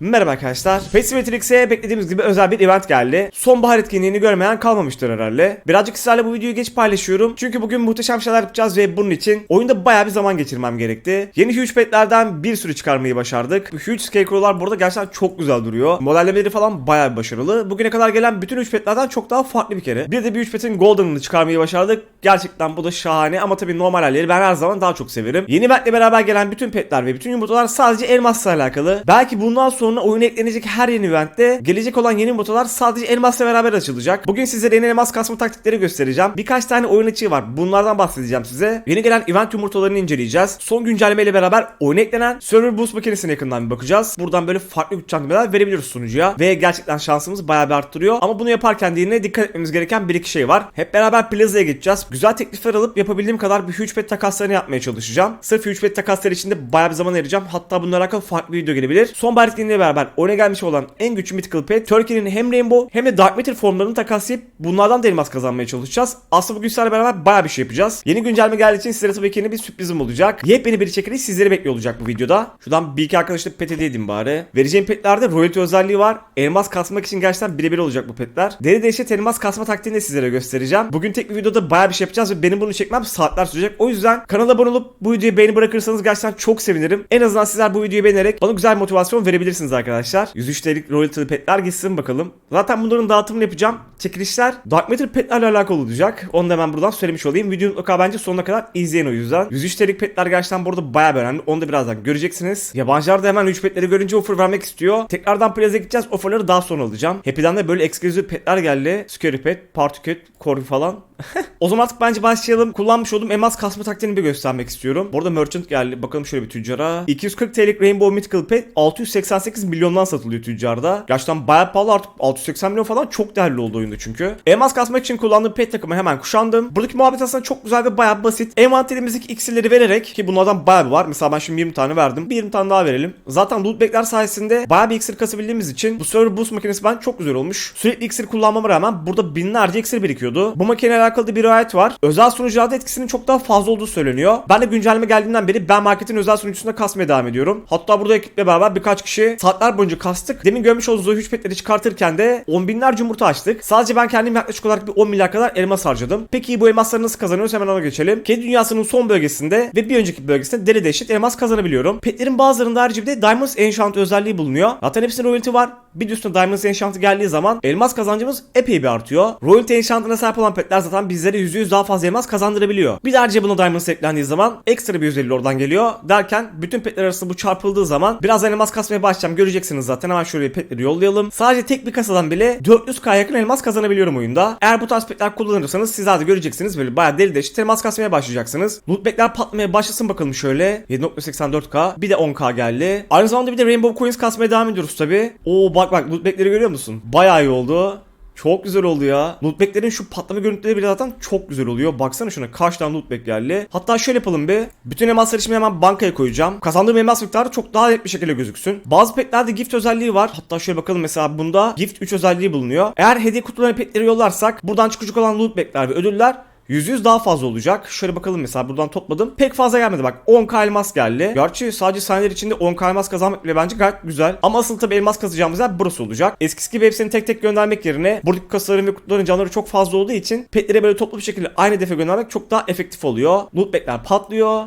Merhaba arkadaşlar. Pesimetrix'e beklediğimiz gibi özel bir event geldi. Sonbahar etkinliğini görmeyen kalmamıştır herhalde. Birazcık sizlerle bu videoyu geç paylaşıyorum. Çünkü bugün muhteşem şeyler yapacağız ve bunun için oyunda bayağı bir zaman geçirmem gerekti. Yeni huge petlerden bir sürü çıkarmayı başardık. Bu huge scarecrow'lar burada gerçekten çok güzel duruyor. Modellemeleri falan bayağı bir başarılı. Bugüne kadar gelen bütün huge petlerden çok daha farklı bir kere. Bir de bir huge petin golden'ını çıkarmayı başardık. Gerçekten bu da şahane ama tabii normal halleri ben her zaman daha çok severim. Yeni eventle beraber gelen bütün petler ve bütün yumurtalar sadece elmasla alakalı. Belki bundan sonra oyuna eklenecek her yeni eventte gelecek olan yeni yumurtalar sadece elmasla beraber açılacak. Bugün sizlere yeni elmas kasma taktikleri göstereceğim. Birkaç tane oyun açığı var. Bunlardan bahsedeceğim size. Yeni gelen event yumurtalarını inceleyeceğiz. Son güncelleme ile beraber oyuna eklenen server boost makinesine yakından bir bakacağız. Buradan böyle farklı güçlendirmeler verebiliyoruz sunucuya ve gerçekten şansımız bayağı bir arttırıyor. Ama bunu yaparken de yine dikkat etmemiz gereken bir iki şey var. Hep beraber plazaya geçeceğiz. Güzel teklifler alıp yapabildiğim kadar bir huge pet takaslarını yapmaya çalışacağım. Sırf huge pet takasları için de bayağı bir zaman ayıracağım. Hatta bununla alakalı farklı video gelebilir. Son etkinliğiyle beraber oyuna gelmiş olan en güçlü mythical pet Turkey'nin hem rainbow hem de dark matter formlarını takaslayıp bunlardan da elmas kazanmaya çalışacağız. Aslında bugün sizlerle beraber bayağı bir şey yapacağız. Yeni güncelleme geldiği için sizlere tabii ki yeni bir sürprizim olacak. Yepyeni bir çekiliş sizleri bekliyor olacak bu videoda. Şuradan bir iki arkadaşla pet hediye edeyim bari. Vereceğim petlerde royalty özelliği var. Elmas kasmak için gerçekten birebir olacak bu petler. Deri dehşet elmas kasma taktiğini de sizlere göstereceğim. Bugün tek bir videoda bayağı bir şey yapacağız ve benim bunu çekmem saatler sürecek. O yüzden kanala abone olup bu videoyu beğeni bırakırsanız gerçekten çok sevinirim. En azından sizler bu videoyu beğenerek bana güzel motivasyon verebilirsiniz arkadaşlar. 103 TL'lik royalty petler gitsin bakalım. Zaten bunların dağıtımını yapacağım. Çekilişler Dark Matter petlerle alakalı olacak. Onu da hemen buradan söylemiş olayım. Videoyu mutlaka bence sonuna kadar izleyin o yüzden. 103 TL'lik petler gerçekten burada bayağı bir önemli. Onu da birazdan göreceksiniz. Yabancılar da hemen 3 petleri görünce offer vermek istiyor. Tekrardan plaza gideceğiz. Offerları daha sonra alacağım. Happy'den de böyle eksklusif petler geldi. Scary Pet, Party Cat, Corgi falan. o zaman artık bence başlayalım. Kullanmış olduğum elmas kasma taktiğini bir göstermek istiyorum. Burada merchant geldi. Bakalım şöyle bir tüccara. 240 TL'lik Rainbow Mythical Pet 688 milyondan satılıyor tüccarda. Gerçekten bayağı pahalı artık 680 milyon falan çok değerli oldu oyunda çünkü. Elmas kasmak için kullandığım pet takımı hemen kuşandım. Buradaki muhabbet aslında çok güzel ve bayağı basit. Envanterimizdeki iksirleri vererek ki bunlardan bayağı bir var. Mesela ben şimdi 20 tane verdim. Bir 20 tane daha verelim. Zaten loot bag'ler sayesinde bayağı bir iksir kasabildiğimiz için bu server boost makinesi ben çok güzel olmuş. Sürekli iksir kullanmama rağmen burada binlerce iksir birikiyordu. Bu makineyle alakalı da bir rivayet var. Özel sunucularda etkisinin çok daha fazla olduğu söyleniyor. Ben de güncelleme geldiğinden beri ben marketin özel sunucusunda kasmaya devam ediyorum. Hatta burada ekiple beraber birkaç kişi saatler boyunca kastık. Demin görmüş olduğunuz o huge petleri çıkartırken de 10 binlerce yumurta açtık. Sadece ben kendim yaklaşık olarak bir 10 milyar kadar elmas harcadım. Peki bu elmasları nasıl kazanıyoruz hemen ona geçelim. Kedi dünyasının son bölgesinde ve bir önceki bölgesinde deli dehşet elmas kazanabiliyorum. Petlerin bazılarında ayrıca bir de Diamonds Enchant özelliği bulunuyor. Zaten hepsinde royalty var. Bir de üstüne Diamonds Enchant'ı geldiği zaman elmas kazancımız epey bir artıyor. Royalty Enchant'ına sahip olan petler zaten bizlere %100 daha fazla elmas kazandırabiliyor. Bir de ayrıca buna Diamonds eklendiği zaman ekstra bir özelliği oradan geliyor. Derken bütün petler arasında bu çarpıldığı zaman biraz elmas kasmaya başlayacağım. Göreceksiniz zaten hemen şöyle petleri yollayalım. Sadece tek bir kasadan bile 400k yakın elmas kazanabiliyorum oyunda. Eğer bu tarz petler kullanırsanız sizler de göreceksiniz. Böyle bayağı deli deşit elmas kasmaya başlayacaksınız. Lootback'ler patlamaya başlasın bakalım şöyle. 7.84k bir de 10k geldi. Aynı zamanda bir de Rainbow Coins kasmaya devam ediyoruz tabi. Oo bak bak lootback'leri görüyor musun? Bayağı iyi oldu. Çok güzel oldu ya. Lootback'lerin şu patlama görüntüleri bile zaten çok güzel oluyor. Baksana şuna kaç tane lootback geldi. Hatta şöyle yapalım bir. Bütün elmasları şimdi hemen bankaya koyacağım. Kazandığım elmas miktarı çok daha net bir şekilde gözüksün. Bazı petlerde gift özelliği var. Hatta şöyle bakalım mesela bunda gift 3 özelliği bulunuyor. Eğer hediye kutularına petleri yollarsak buradan çıkacak olan lootback'ler ve ödüller %100 daha fazla olacak. Şöyle bakalım mesela buradan topladım. Pek fazla gelmedi bak. 10k elmas geldi. Gerçi sadece saniyeler içinde 10k elmas kazanmak bile bence gayet güzel. Ama asıl tabi elmas kazacağımız yer burası olacak. Eskisi gibi hepsini tek tek göndermek yerine buradaki kasaların ve kutuların canları çok fazla olduğu için petleri böyle toplu bir şekilde aynı hedefe göndermek çok daha efektif oluyor. Lootback'ler patlıyor.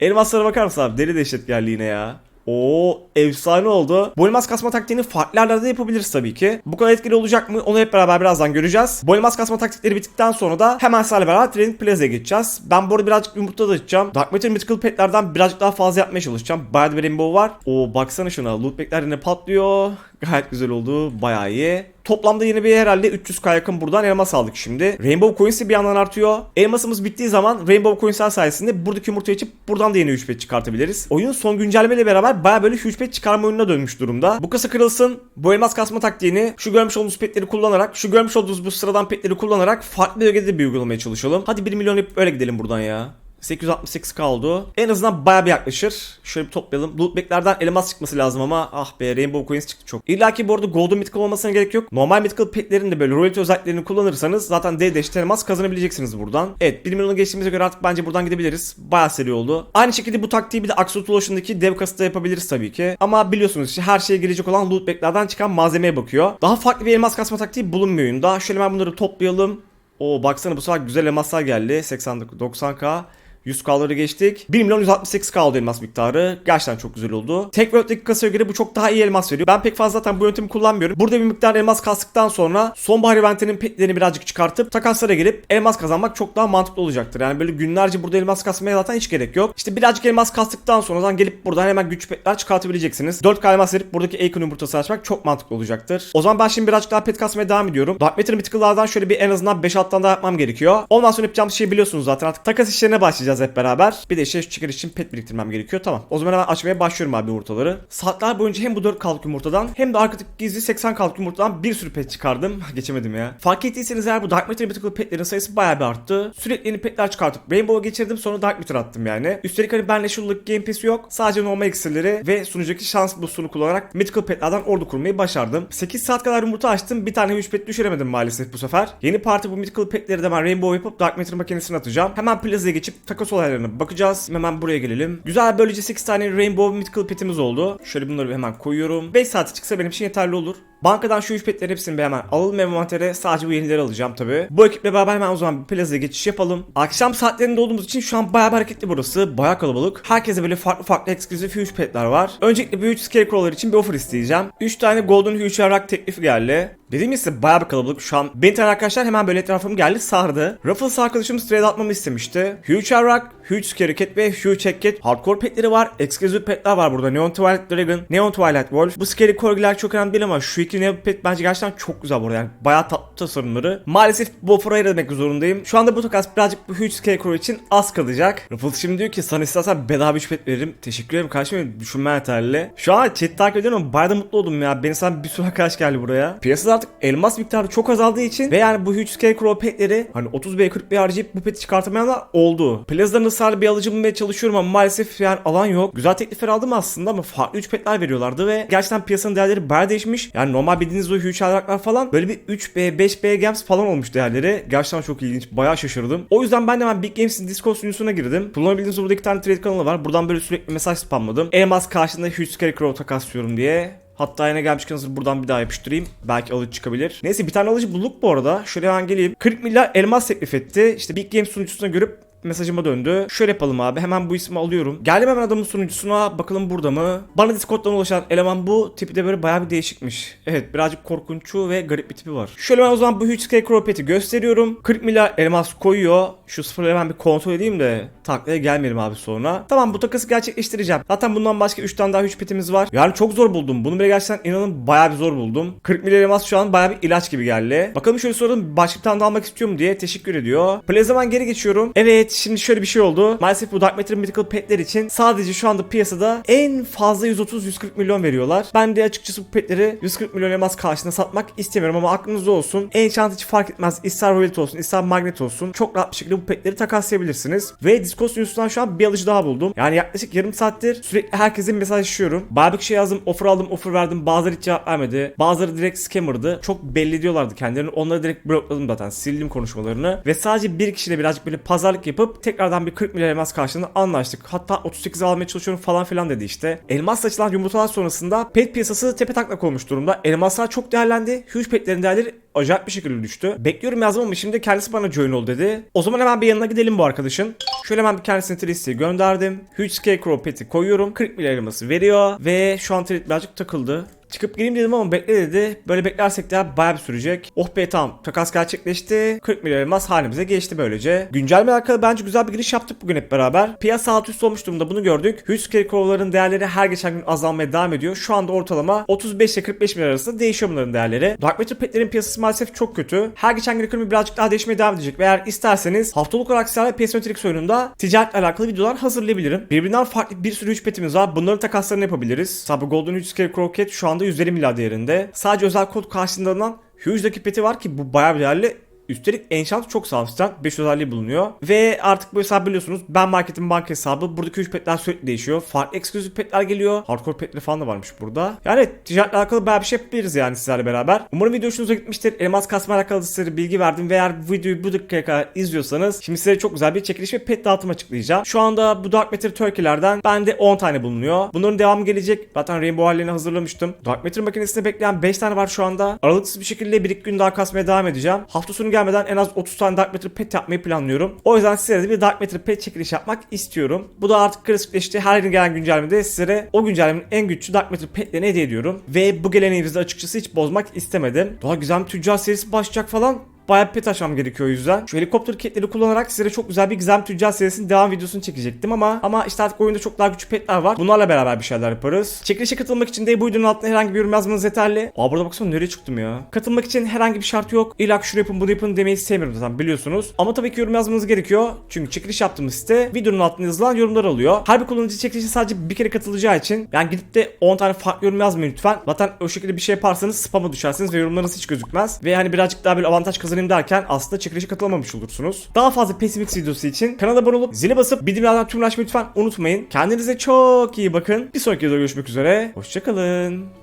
Elmaslara bakar mısın abi? Deli dehşet geldi yine ya. Oo efsane oldu. Elmas kasma taktiğini farklı yerlerde de yapabiliriz tabii ki. Bu kadar etkili olacak mı onu hep beraber birazdan göreceğiz. Elmas kasma taktikleri bittikten sonra da hemen sizlerle beraber Training Plaza'ya geçeceğiz. Ben bu arada birazcık yumurta da açacağım. Dark Matter Mythical Pet'lerden birazcık daha fazla yapmaya çalışacağım. Bayağı bir rainbow var. Oo baksana şuna. Lootback'ler yine patlıyor. Gayet güzel oldu. Bayağı iyi. Toplamda yine bir herhalde 300k yakın buradan elmas aldık şimdi. Rainbow Coins de bir yandan artıyor. Elmasımız bittiği zaman Rainbow Coins'ler sayesinde buradaki yumurtayı açıp buradan da yeni 3 pet çıkartabiliriz. Oyun son güncellemeyle beraber baya böyle 3 pet çıkarma oyununa dönmüş durumda. Bu kasa kırılsın. Bu elmas kasma taktiğini şu görmüş olduğunuz petleri kullanarak, şu görmüş olduğunuz bu sıradan petleri kullanarak farklı bölgede bir uygulamaya çalışalım. Hadi 1 milyon yapıp öyle gidelim buradan ya. 868 kaldı. En azından baya bir yaklaşır. Şöyle bir toplayalım. Lootback'lerden elmas çıkması lazım ama ah be Rainbow Coins çıktı çok. İlla ki bu arada Golden Mythical olmasına gerek yok. Normal Mythical petlerin de böyle royalty özelliklerini kullanırsanız zaten D deşte elmas kazanabileceksiniz buradan. Evet 1 milyonu geçtiğimize göre artık bence buradan gidebiliriz. Baya seri oldu. Aynı şekilde bu taktiği bir de Axolotl Ocean'daki dev kasıda yapabiliriz tabii ki. Ama biliyorsunuz işte her şeye gelecek olan lootback'lerden çıkan malzemeye bakıyor. Daha farklı bir elmas kasma taktiği bulunmuyor oyunda. Şöyle ben bunları toplayalım. Oo baksana bu sefer güzel elmaslar geldi. 89 90k. 100K'ları geçtik. 1 milyon 168K oldu elmas miktarı. Gerçekten çok güzel oldu. Tek World'deki kasaya göre bu çok daha iyi elmas veriyor. Ben pek fazla zaten bu yöntemi kullanmıyorum. Burada bir miktar elmas kastıktan sonra sonbahar eventinin petlerini birazcık çıkartıp takaslara gelip elmas kazanmak çok daha mantıklı olacaktır. Yani böyle günlerce burada elmas kasmaya zaten hiç gerek yok. İşte birazcık elmas kastıktan sonra zaten gelip buradan hemen güç petler çıkartabileceksiniz. 4K elmas verip buradaki Acorn yumurtası açmak çok mantıklı olacaktır. O zaman ben şimdi birazcık daha pet kasmaya devam ediyorum. Dark Matter Mythical'lardan şöyle bir en azından 5 tane daha yapmam gerekiyor. Ondan sonra yapacağımız şeyi biliyorsunuz zaten artık takas işlerine başlayacağız hep beraber. Bir de işte şu çıkar için pet biriktirmem gerekiyor. Tamam. O zaman hemen açmaya başlıyorum abi yumurtaları. Saatler boyunca hem bu 4 kalık yumurtadan hem de arkadaki gizli 80 kalık yumurtadan bir sürü pet çıkardım. Geçemedim ya. Fark ettiyseniz eğer bu Dark Matter Mythical petlerin sayısı bayağı bir arttı. Sürekli yeni petler çıkartıp Rainbow'a geçirdim sonra Dark Matter attım yani. Üstelik hani benle şulluk Game Pass'i yok. Sadece normal iksirleri ve sunucudaki şans boostunu kullanarak Mythical petlerden ordu kurmayı başardım. 8 saat kadar yumurta açtım. Bir tane 3 pet düşüremedim maalesef bu sefer. Yeni parti bu Mythical petleri de ben Rainbow yapıp Dark Matter makinesine atacağım. Hemen plazaya geçip takas olaylarına bakacağız. Hemen buraya gelelim. Güzel böylece 8 tane Rainbow Mythical petimiz oldu. Şöyle bunları hemen koyuyorum. 5 saate çıksa benim için yeterli olur. Bankadan şu 3 petlerin hepsini bir hemen alalım envantere. Sadece bu yenileri alacağım tabi. Bu ekiple beraber hemen o zaman bir plazaya geçiş yapalım. Akşam saatlerinde olduğumuz için şu an bayağı hareketli burası. Bayağı kalabalık. Herkese böyle farklı farklı eksklusif huge petler var. Öncelikle bu 3 scarecrow'lar için bir offer isteyeceğim. 3 tane golden huge yarrak teklifi geldi. Dediğim gibi bayağı bir kalabalık şu an. Benim tane arkadaşlar hemen böyle etrafım geldi sardı. Ruffles arkadaşım trade atmamı istemişti. Huge Yarrak, Huge Scary Cat ve Huge Check Cat hardcore petleri var. Exclusive petler var burada. Neon Twilight Dragon, Neon Twilight Wolf. Bu Scary Corgiler çok önemli değil ama şu iki Neon pet bence gerçekten çok güzel burada. Yani bayağı tatlı tasarımları. Maalesef bu offer'a ayırmak zorundayım. Şu anda bu takas birazcık bu Huge Scarecrow için az kalacak. Ruffles şimdi diyor ki sana istersen bedava 3 pet veririm. Teşekkür ederim kardeşim. Düşünme yeterli. Şu an chat takip ediyorum ama bayağı da mutlu oldum ya. Benim sana bir sürü arkadaş geldi buraya. Piyasada artık elmas miktarı çok azaldığı için ve yani bu Huge Scarecrow petleri hani 30B 40B harcayıp bu peti çıkartamayanlar oldu. Plaza'dan ısrarlı bir alıcı bulmaya çalışıyorum ama maalesef yani alan yok. Güzel teklifler aldım aslında ama farklı 3 petler veriyorlardı ve gerçekten piyasanın değerleri bayağı değişmiş. Yani normal bildiğiniz o Huge Alraklar falan böyle bir 3B 5B Games falan olmuş değerleri. Gerçekten çok ilginç. Bayağı şaşırdım. O yüzden ben de hemen Big Games'in Discord sunucusuna girdim. Kullanabildiğiniz burada iki tane trade kanalı var. Buradan böyle sürekli mesaj spamladım. Elmas karşılığında Huge Scarecrow takaslıyorum diye. Hatta yine gelmişken hazır buradan bir daha yapıştırayım. Belki alıcı çıkabilir. Neyse bir tane alıcı bulduk bu arada. Şöyle hemen geleyim. 40 milyar elmas teklif etti. İşte Big Games sunucusuna görüp mesajıma döndü. Şöyle yapalım abi. Hemen bu ismi alıyorum. Geldim hemen adamın sunucusuna. Bakalım burada mı? Bana Discord'dan ulaşan eleman bu. Tipi de böyle bayağı bir değişikmiş. Evet birazcık korkunçu ve garip bir tipi var. Şöyle ben o zaman bu Huge Scarecrow pet'i gösteriyorum. 40 milyar elmas koyuyor. Şu sıfırları hemen bir kontrol edeyim de taklaya gelmeyelim abi sonra. Tamam bu takası gerçekleştireceğim. Zaten bundan başka 3 tane daha Huge petimiz var. Yani çok zor buldum. Bunu bile gerçekten inanın bayağı bir zor buldum. 40 milyar elmas şu an bayağı bir ilaç gibi geldi. Bakalım şöyle soralım başka bir tane daha almak istiyorum diye teşekkür ediyor. Play zaman geri geçiyorum. Evet şimdi şöyle bir şey oldu. Maalesef bu Dark Matter Mythical petler için sadece şu anda piyasada en fazla 130-140 milyon veriyorlar. Ben de açıkçası bu petleri 140 milyon elmas karşılığında satmak istemiyorum ama aklınızda olsun. Enchant hiç fark etmez. İster Royalty olsun ister Magnet olsun. Çok rahat bir şekilde bu petleri takaslayabilirsiniz. Ve Discord sunucusundan şu an bir alıcı daha buldum. Yani yaklaşık yarım saattir sürekli herkese mesajlaşıyorum. Bir şey yazdım. Offer aldım, offer verdim. Bazıları hiç cevap vermedi. Bazıları direkt scammer'dı. Çok belli diyorlardı kendilerini. Onları direkt blokladım zaten. Sildim konuşmalarını. Ve sadece bir kişiyle birazcık böyle pazarlık yapıp tekrardan bir 40 milyar elmas karşılığında anlaştık. Hatta 38 almaya çalışıyorum falan filan dedi işte. Elmas saçılan yumurtalar sonrasında pet piyasası tepe taklak olmuş durumda. Elmaslar çok değerlendi. Huge petlerin değerleri acayip bir şekilde düştü. Bekliyorum yazmam ama şimdi kendisi bana join ol dedi. O zaman hemen bir yanına gidelim bu arkadaşın. Şöyle hemen bir kendisine trade gönderdim. Huge Scarecrow pet'i koyuyorum. 40 milyar elması veriyor. Ve şu an trade birazcık takıldı. Çıkıp gireyim dedim ama bekle dedi. Böyle beklersek de bayağı bir sürecek. Oh be tamam. Takas gerçekleşti. 40 milyon elmas halimize geçti böylece. Güncelleme alakalı bence güzel bir giriş yaptık bugün hep beraber. Piyasa alt üst olmuş durumda bunu gördük. Huge Scarecrow'ların değerleri her geçen gün azalmaya devam ediyor. Şu anda ortalama 35 ile 45 milyar arasında değişiyor bunların değerleri. Dark Matter petlerin piyasası maalesef çok kötü. Her geçen gün ekonomi birazcık daha değişmeye devam edecek. Ve eğer isterseniz haftalık olarak sizlerle PS Matrix oyununda ticaretle alakalı videolar hazırlayabilirim. Birbirinden farklı bir sürü huge petimiz var. Bunların takaslarını yapabiliriz. Tabi Golden Huge Scarecrow Cat şu anda 150 milyar değerinde. Sadece özel kod karşılığında alınan Huge'daki peti var ki bu bayağı bir değerli. Üstelik enchant çok sağlam sistem. 5 özelliği bulunuyor. Ve artık bu hesabı biliyorsunuz. Ben marketin banka hesabı. Buradaki 3 petler sürekli değişiyor. Farklı ekskluzif petler geliyor. Hardcore petleri falan da varmış burada. Yani ticaretle alakalı bayağı bir şey yapabiliriz yani sizlerle beraber. Umarım video hoşunuza gitmiştir. Elmas kasma alakalı size bilgi verdim. Ve eğer bu videoyu bu dakikaya kadar izliyorsanız şimdi size çok güzel bir çekiliş ve pet dağıtım açıklayacağım. Şu anda bu Dark Matter Turkey'lerden bende 10 tane bulunuyor. Bunların devamı gelecek. Zaten Rainbow hallerini hazırlamıştım. Dark Matter makinesinde bekleyen 5 tane var şu anda. Aralıksız bir şekilde bir iki gün daha kasmaya devam edeceğim. Hafta sonu gelmeden en az 30 tane Dark Matter pet yapmayı planlıyorum. O yüzden size de bir Dark Matter pet çekiliş yapmak istiyorum. Bu da artık klasikleşti. Her yeni gelen güncellemede sizlere o güncellemenin en güçlü Dark Matter petlerini hediye ediyorum. Ve bu geleneğimizi açıkçası hiç bozmak istemedim. Daha güzel bir tüccar serisi başlayacak falan. Bayağı pet açmam gerekiyor o yüzden. Şu helikopter kitleri kullanarak sizlere çok güzel bir gizem tüccar serisinin devam videosunu çekecektim ama ama işte artık oyunda çok daha güçlü petler var. Bunlarla beraber bir şeyler yaparız. Çekilişe katılmak için de bu videonun altına herhangi bir yorum yazmanız yeterli. Aa burada baksana nereye çıktım ya. Katılmak için herhangi bir şart yok. İlla şunu yapın bunu yapın demeyi sevmiyorum zaten biliyorsunuz. Ama tabii ki yorum yazmanız gerekiyor. Çünkü çekiliş yaptığımız site videonun altına yazılan yorumlar alıyor. Her bir kullanıcı çekilişe sadece bir kere katılacağı için yani gidip de 10 tane farklı yorum yazmayın lütfen. Zaten o şekilde bir şey yaparsanız spam'a düşersiniz ve yorumlarınız hiç gözükmez. Ve hani birazcık daha bir avantaj kazanayım derken aslında çekilişe katılamamış olursunuz. Daha fazla Pessimix videosu için kanala abone olup zile basıp bildirimlerden tümleşmeyi lütfen unutmayın. Kendinize çok iyi bakın. Bir sonraki videoda görüşmek üzere. Hoşçakalın.